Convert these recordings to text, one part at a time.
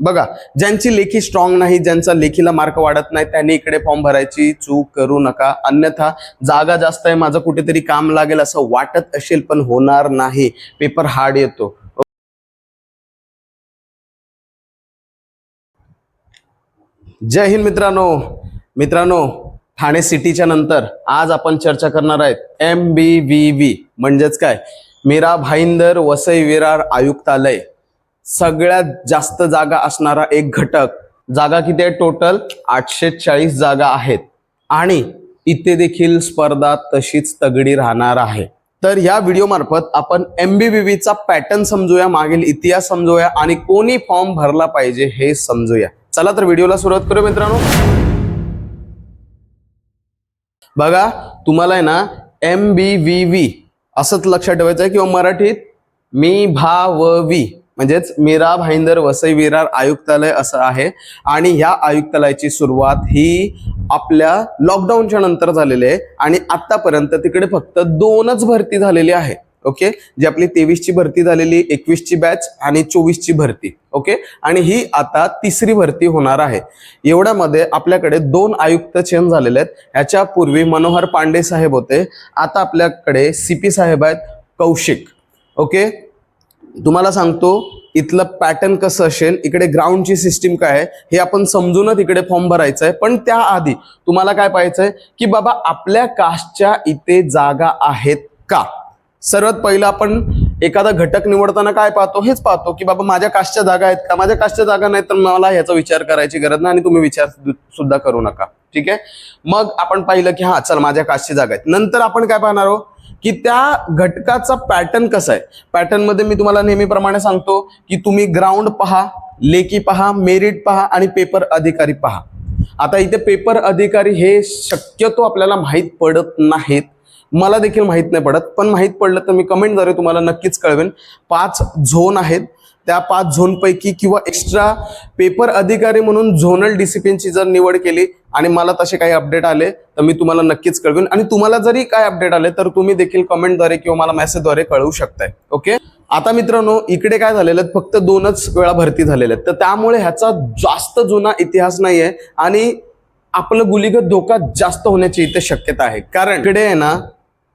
बघा ज्यांची लेखी स्ट्रॉंग नाही ज्यांचा लेखीला मार्क वाढत नाही त्यांनी इकडे फॉर्म भरायची चूक करू नका. अन्यथा जागा जास्त आहे माझं कुठेतरी काम लागेल असं वाटत असेल पण होणार नाही. पेपर हार्ड येतो. जय हिंद मित्रांनो. मित्रांनो ठाणे सिटीच्या नंतर आज आपण चर्चा करणार आहेत एम बी व्ही व्ही म्हणजेच काय? मीरा भाईंदर वसई विरार आयुक्तालय. सगळ्यात जास्त जागा असणारा एक घटक जागा किती आहे? टोटल आठशे चाळीस जागा आहेत. आणि इथे देखील स्पर्धा तशीच तगडी राहणार आहे. तर या व्हिडिओमार्फत आपण एम आपण बी चा पॅटर्न समजूया मागील इतिहास समजूया आणि कोणी फॉर्म भरला पाहिजे हे समजूया. चला तर व्हिडिओला सुरुवात करू मित्रांनो. बघा तुम्हाला आहे ना एम बी व्ही व्ही असंच लक्षात ठेवायचं आहे किंवा मराठीत मी भा व वी. म्हणजेच मीरा भाईंदर वसई विरार आयुक्तालय असं आहे. आणि ह्या आयुक्तालयाची सुरुवात ही आपल्या लॉकडाऊनच्या नंतर झालेली आहे. आणि आतापर्यंत तिकडे फक्त दोनच भरती झालेली आहे. ओके? जी आपली तेवीसची भरती झालेली एकवीसची बॅच आणि चोवीसची भरती. ओके? आणि ही आता तिसरी भरती होणार आहे. एवढ्यामध्ये आपल्याकडे दोन आयुक्त चेंज झालेले आहेत. ह्याच्या पूर्वी मनोहर पांडे साहेब होते. आता आपल्याकडे सी पी साहेब आहेत कौशिक. ओके? तुम्हाला सांगतो इथलं पॅटर्न कसं असेल इकडे ग्राउंडची सिस्टीम काय आहे हे आपण समजूनच इकडे फॉर्म भरायचं आहे. पण त्याआधी तुम्हाला काय पाहायचंय की बाबा आपल्या कास्टच्या इथे जागा आहेत का? सर्वात पहिलं आपण एखादा घटक निवडताना काय पाहतो? हेच पाहतो की बाबा माझ्या कास्टच्या जागा आहेत का? माझ्या कास्टच्या जागा नाही तर मला ह्याचा विचार करायची गरज नाही आणि तुम्ही विचार सु- सुद्धा करू नका. ठीक आहे? मग आपण पाहिलं की हा चल माझ्या कास्टची जागा आहेत. नंतर आपण काय पाहणार आहोत? की त्या घटकाचा पॅटर्न कसा आहे? पॅटर्नमध्ये मी तुम्हाला नेहमीप्रमाणे सांगतो की तुम्ही ग्राउंड पहा लेखी पहा मेरिट पहा आणि पेपर अधिकारी पहा. आता इथे पेपर अधिकारी हे शक्यतो आपल्याला माहीत पडत नाहीत. मला देखील माहीत नाही पडत पण माहीत पडलं तर मी कमेंटद्वारे तुम्हाला नक्कीच कळवेन. पाच झोन आहेत. त्या पाच झोनपैकी किंवा एक्स्ट्रा पेपर अधिकारी म्हणून झोनल डिसिप्लिनची जर निवड केली आणि मला तसे काही अपडेट आले तर मी तुम्हाला नक्कीच कळवेन. आणि तुम्हाला जरी काय अपडेट आले तर तुम्ही देखील कमेंटद्वारे किंवा मला मेसेजद्वारे कळवू शकताय. ओके आता मित्रांनो इकडे काय झालेलं आहेत फक्त दोनच वेळा भरती झालेल्या आहेत. तर त्यामुळे ह्याचा जास्त जुना इतिहास नाही आहे आणि आपलं गुलीगत धोका जास्त होण्याची इथे शक्यता आहे. कारण इकडे आहे ना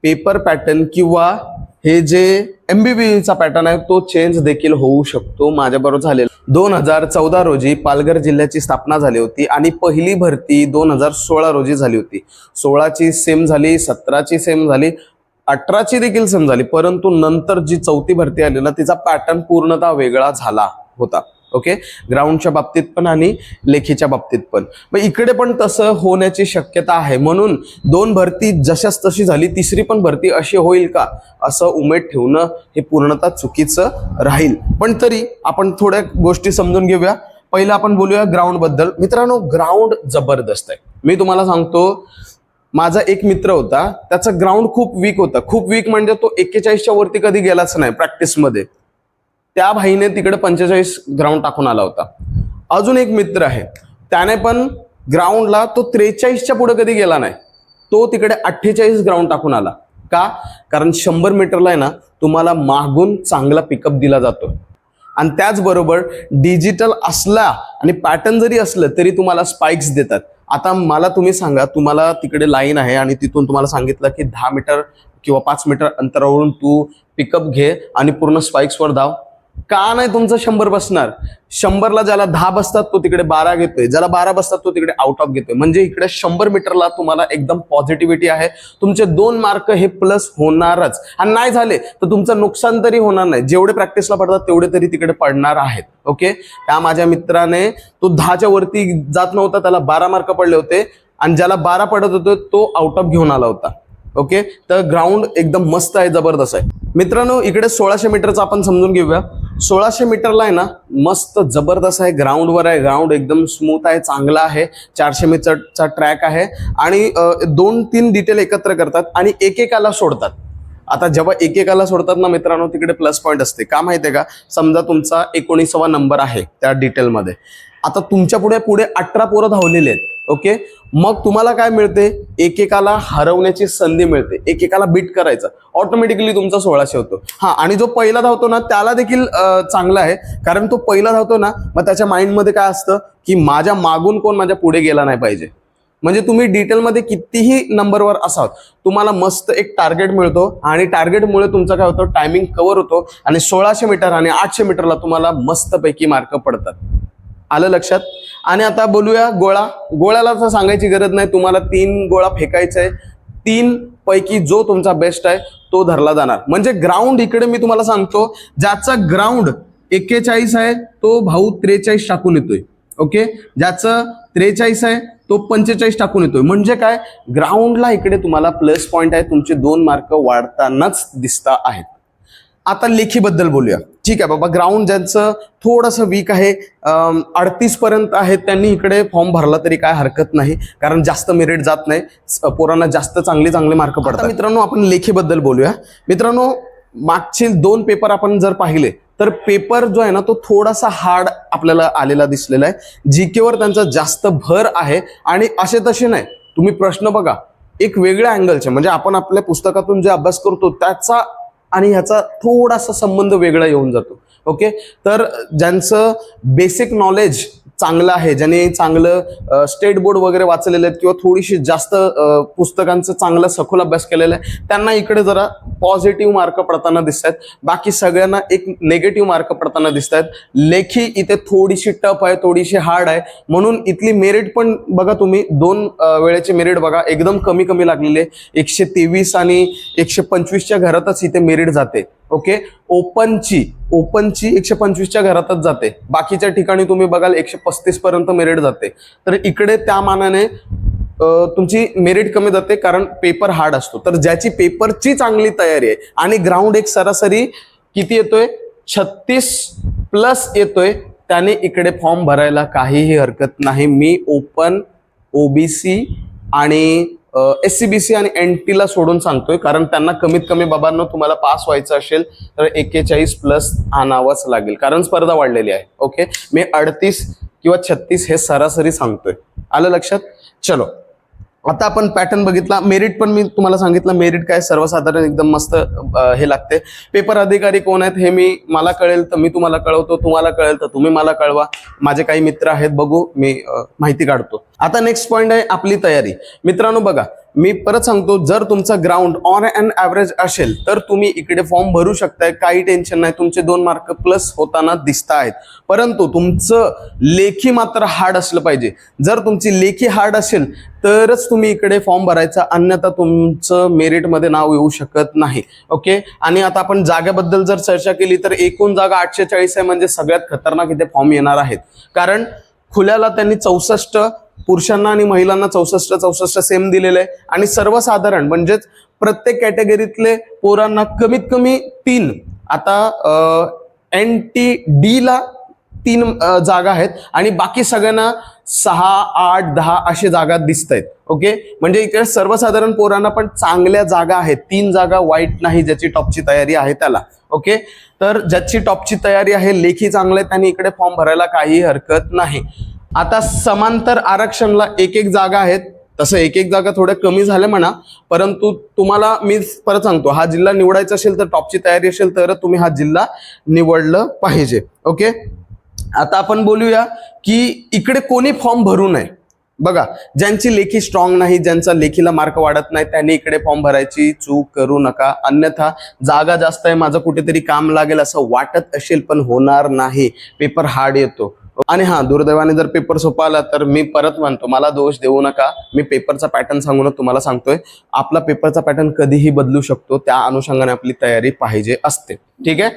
पेपर पॅटर्न किंवा हे जे एमबीबीचा पॅटर्न आहे तो चेंज देखील होऊ शकतो. माझ्याबरोबर झालेला दोन हजार चौदा रोजी पालघर जिल्ह्याची स्थापना झाली होती आणि पहिली भरती दोन हजार सोळा रोजी झाली होती. सोळाची सेम झाली सतराची सेम झाली अठराची देखील सेम झाली परंतु नंतर जी चौथी भरती आली ना तिचा पॅटर्न पूर्णतः वेगळा झाला होता. ओके ग्राउंडच्या बाबतीत पण आणि लेखीच्या बाबतीत पण. मग इकडे पण तसं होण्याची शक्यता आहे. म्हणून दोन भरती जशाच तशी झाली तिसरी पण भरती अशी होईल का? असं उमेद ठेवणं हे पूर्णतः चुकीचं राहील. पण तरी आपण थोड्या गोष्टी समजून घेऊया. पहिलं आपण बोलूया ग्राउंडबद्दल. मित्रांनो ग्राउंड जबरदस्त आहे. मी तुम्हाला सांगतो माझा एक मित्र होता त्याचा ग्राउंड खूप वीक होता. खूप वीक म्हणजे तो एक्केचाळीसच्या वरती कधी गेलाच नाही प्रॅक्टिसमध्ये त्या भाईने तिकडे पंचेचाळीस ग्राउंड टाकून आला होता. अजून एक मित्र आहे. त्याने पण ग्राउंडला तो त्रेचाळीसच्या पुढे कधी गेला नाही. तो तिकडे अठ्ठेचाळीस ग्राउंड टाकून आला. का? कारण शंभर मीटरला आहे ना तुम्हाला मागून चांगला पिकअप दिला जातो. आणि त्याचबरोबर डिजिटल असला आणि पॅटर्न जरी असलं तरी तुम्हाला स्पाइक्स देतात. आता मला तुम्ही सांगा तुम्हाला तिकडे लाईन आहे आणि तिथून तुम्हाला सांगितलं की दहा मीटर किंवा पाच मीटर अंतरावरून तू पिकअप घे आणि पूर्ण स्पाइक्सवर धाव. का नाही तुमचं शंभर बसणार? शंभरला ज्याला दहा बसतात तो तिकडे बारा घेतोय. ज्याला बारा बसतात तो तिकडे आउट ऑफ घेतोय. म्हणजे इकडे शंभर मीटरला तुम्हाला एकदम पॉझिटिव्हिटी आहे. तुमचे दोन मार्क हे प्लस होणारच. आणि नाही झाले तर तुमचं नुकसान तरी होणार नाही. जेवढे प्रॅक्टिसला पडतात तेवढे तरी तिकडे पडणार आहेत. ओके त्या माझ्या मित्राने तो दहाच्या वरती जात नव्हता त्याला बारा मार्क पडले होते. आणि ज्याला बारा पडत होते तो आउट ऑफ घेऊन आला होता. ओके तर ग्राउंड एकदम मस्त आहे जबरदस्त आहे. मित्रांनो इकडे सोळाशे मीटरचं आपण समजून घेऊया. सोळाशे मीटरला आहे ना मस्त जबरदस्त आहे. ग्राउंडवर आहे. ग्राउंड एकदम स्मूथ आहे चांगला आहे. चारशे मीटरचा ट्रॅक आहे. आणि दोन तीन डिटेल एकत्र करतात आणि एकेकाला सोडतात. आता जेव्हा एकेकाला सोडतात ना मित्रांनो तिकडे प्लस पॉईंट असते. का माहिती आहे का? समजा तुमचा एकोणीसावा नंबर आहे त्या डिटेलमध्ये आता तुमच्यापुढे पुढे अठरा पोरं धावलेले आहेत ओके मग तुम्हाला काय मिळते? एकेकाला हरवण्याची संधी मिळते. एकेकाला बीट करायचं. ऑटोमॅटिकली तुमचा सोळाशे होतो. हा आणि जो पहिला धावतो ना त्याला देखील चांगला आहे. कारण तो पहिला धावतो ना मग त्याच्या माइंडमध्ये काय असतं की माझ्या मागून कोण माझ्या पुढे गेला नाही पाहिजे. म्हणजे तुम्ही डिटेलमध्ये कितीही नंबरवर असाल तुम्हाला मस्त एक टार्गेट मिळतो. आणि टार्गेटमुळे तुमचं काय होतं टायमिंग कव्हर होतो. आणि सोळाशे मीटर आणि आठशे मीटरला तुम्हाला मस्तपैकी मार्क पडतात. आलं लक्षात. आणि आता बोलूया गोळा. गोळ्याला तर सांगायची गरज नाही तुम्हाला तीन गोळा फेकायचा आहे तीन पैकी जो तुमचा बेस्ट आहे तो धरला जाणार. म्हणजे ग्राउंड इकडे मी तुम्हाला सांगतो ज्याचा ग्राउंड एक्केचाळीस आहे तो भाऊ त्रेचाळीस टाकून येतोय. ओके? ज्याचं त्रेचाळीस आहे तो पंचेचाळीस टाकून येतोय. म्हणजे काय? ग्राउंडला इकडे तुम्हाला प्लस पॉईंट आहे तुमचे दोन मार्क वाढतानाच दिसता आहेत. आता लेखीबद्दल बोलूया. ठीक आहे बाबा ग्राउंड ज्यांचं थोडंसं वीक आहे अडतीस पर्यंत आहेत त्यांनी इकडे फॉर्म भरला तरी काय हरकत नाही. कारण जास्त मेरिट जात नाही. पोरांना जास्त चांगले चांगले मार्क पडतात. मित्रांनो आपण लेखीबद्दल बोलूया. मित्रांनो मागचे दोन पेपर आपण जर पाहिले तर पेपर जो आहे ना तो थोडासा हार्ड आपल्याला आलेला दिसलेला आहे. जीकेवर त्यांचा जास्त भर आहे आणि असे तसे नाही. तुम्ही प्रश्न बघा. एक वेगळ्या अँगलचे म्हणजे आपण आपल्या पुस्तकातून जे अभ्यास करतो त्याचा आणि ह्याचा थोडासा संबंध वेगळा येऊन जातो. ओके? तर ज्यांचं बेसिक नॉलेज चांगलं आहे ज्याने चांगलं स्टेट बोर्ड वगैरे वाचलेले आहेत किंवा थोडीशी जास्त पुस्तकांचं चांगला सखोल अभ्यास केलेला आहे त्यांना इकडे जरा पॉझिटिव्ह मार्क पडताना दिसत आहेत बाकी सगळ्यांना एक नेगेटिव्ह मार्क पडताना दिसत आहेत लेखी इथे थोडीशी टफ आहे थोडीशी हार्ड आहे. म्हणून इथली मेरिट पण बघा तुम्ही दोन वेळेचे मेरिट बघा एकदम कमी कमी लागलेले एकशे तेवीस आणि एकशे पंचवीसच्या घरातच इथे मेरिट जाते. ओके? ओपनची ओपनची एकशे पंचवीसच्या घरातच जाते. बाकीच्या ठिकाणी तुम्ही बघाल एकशे पस्तीस पर्यंत मेरिट जाते. तर इकडे त्या मानाने तुमची मेरिट कमी जाते कारण पेपर हार्ड असतो. तर ज्याची पेपरची चांगली तयारी आहे आणि ग्राउंड एक सरासरी किती येतोय? छत्तीस प्लस येतोय. त्याने इकडे फॉर्म भरायला काहीही हरकत नाही. मी ओपन ओबीसी आणि एस सी बी सी आणि एन टीला सोडून सांगतोय कारण त्यांना कमीत कमी बाबांनो तुम्हाला पास व्हायचं असेल तर एक्केचाळीस प्लस आणावाच लागेल कारण स्पर्धा वाढलेली आहे. ओके मी अडतीस किंवा छत्तीस हे सरासरी सांगतोय. आलं लक्षात? चलो. आता आपण पॅटर्न बघितला. मेरिट पण मी तुम्हाला सांगितलं. मेरिट काय सर्वसाधारण एकदम मस्त हे लागते. पेपर अधिकारी कोण आहेत हे मी मला कळेल तर मी तुम्हाला कळवतो. तुम्हाला कळेल तर तुम्ही मला कळवा. माझे काही मित्र आहेत बघू. मी माहिती काढतो. आता नेक्स्ट पॉईंट आहे आपली तयारी. मित्रांनो बघा. मी परत सांगतो जर तुमचं ग्राउंड ऑन अँड ॲव्हरेज असेल तर तुम्ही इकडे फॉर्म भरू शकताय. काही टेन्शन नाही. तुमचे दोन मार्क प्लस होताना दिसत आहेत परंतु तुमचं लेखी मात्र हार्ड असलं पाहिजे. जर तुमची लेखी हार्ड असेल तरच तुम्ही इकडे फॉर्म भरायचा. अन्यथा तुमचं मेरिटमध्ये नाव येऊ शकत नाही. ओके आणि आता आपण जागेबद्दल जर चर्चा केली तर एकूण जागा आठशे चाळीस आहे. म्हणजे सगळ्यात खतरनाक इथे फॉर्म येणार आहेत. कारण खुल्याला त्यांनी चौसष्ट पुरुषांना आणि महिलांना चौसष्ट चौसष्ट सेम दिलेलं आहे. आणि सर्वसाधारण म्हणजेच प्रत्येक कॅटेगरीतले पोरांना कमीत कमी तीन. आता एन टी डी ला तीन जागा आहेत आणि बाकी सगळ्यांना सहा आठ दहा असे जागा दिसत आहेत ओके? म्हणजे इकडे सर्वसाधारण पोरांना पण चांगल्या जागा आहेत. तीन जागा वाईट नाही ज्याची टॉपची तयारी आहे त्याला. ओके? तर ज्याची टॉपची तयारी आहे लेखी चांगले त्यांनी इकडे फॉर्म भरायला काही हरकत नाही. आता समांतर आरक्षणला एक एक जागा आहेत. तसं एक एक जागा थोड्या कमी झाल्या म्हणा परंतु तुम्हाला मी परत सांगतो हा जिल्हा निवडायचा असेल तर टॉपची तयारी असेल तर तुम्ही हा जिल्हा निवडलं पाहिजे. ओके? आता आपण बोलूया की इकडे कोणी फॉर्म भरू नये. बघा ज्यांची लेखी स्ट्रॉंग नाही ज्यांचा लेखीला मार्क वाढत नाही त्यांनी इकडे फॉर्म भरायची चूक करू नका. अन्यथा जागा जास्त आहे माझं कुठेतरी काम लागेल असं वाटत असेल पण होणार नाही. पेपर हार्ड येतो. आणि हा दुर्दैवाने जर पेपर सोपा आला तर मी परत म्हणतो मला दोष देऊ नका. मी पेपरचा पॅटर्न सांगूनच तुम्हाला सांगतोय. आपला पेपरचा पॅटर्न कधीही बदलू शकतो. त्या अनुषंगाने आपली तयारी पाहिजे असते. ठीक आहे?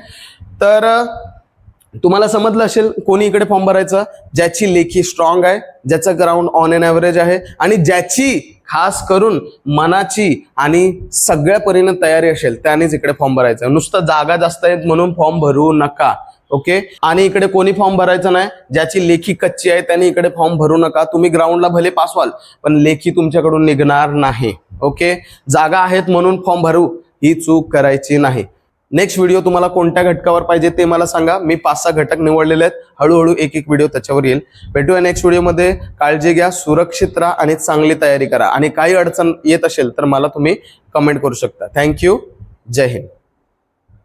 तर तुम्हाला समजलं असेल कोणी इकडे फॉर्म भरायचं? ज्याची लेखी स्ट्रॉंग आहे ज्याचं ग्राउंड ऑन एन ॲव्हरेज आहे आणि ज्याची खास करून मनाची आणि सगळ्या परीने तयारी असेल त्यानेच इकडे फॉर्म भरायचा. नुसतं जागा जास्त आहेत म्हणून फॉर्म भरू नका ओके आणि इकडे कोणी फॉर्म भरायचा नाही ज्याची लेखी कच्ची आहे त्याने इकडे फॉर्म भरू नका. तुम्ही ग्राउंडला भले पास व्हाल पण लेखी तुमच्याकडून निघणार नाही ओके जागा आहेत म्हणून फॉर्म भरू ही चूक करायची नाही. नेक्स्ट व्हिडिओ तुम्हाला कोणत्या घटकावर पाहिजे ते मला सांगा. मी पाच सहा घटक निवडलेले आहेत. हळूहळू एक एक व्हिडिओ त्याच्यावर येईल. भेटूया नेक्स्ट व्हिडिओमध्ये काळजी घ्या सुरक्षित राहा आणि चांगली तयारी करा. आणि काही अडचण येत असेल तर मला तुम्ही कमेंट करू शकता. थँक्यू जय हिंद.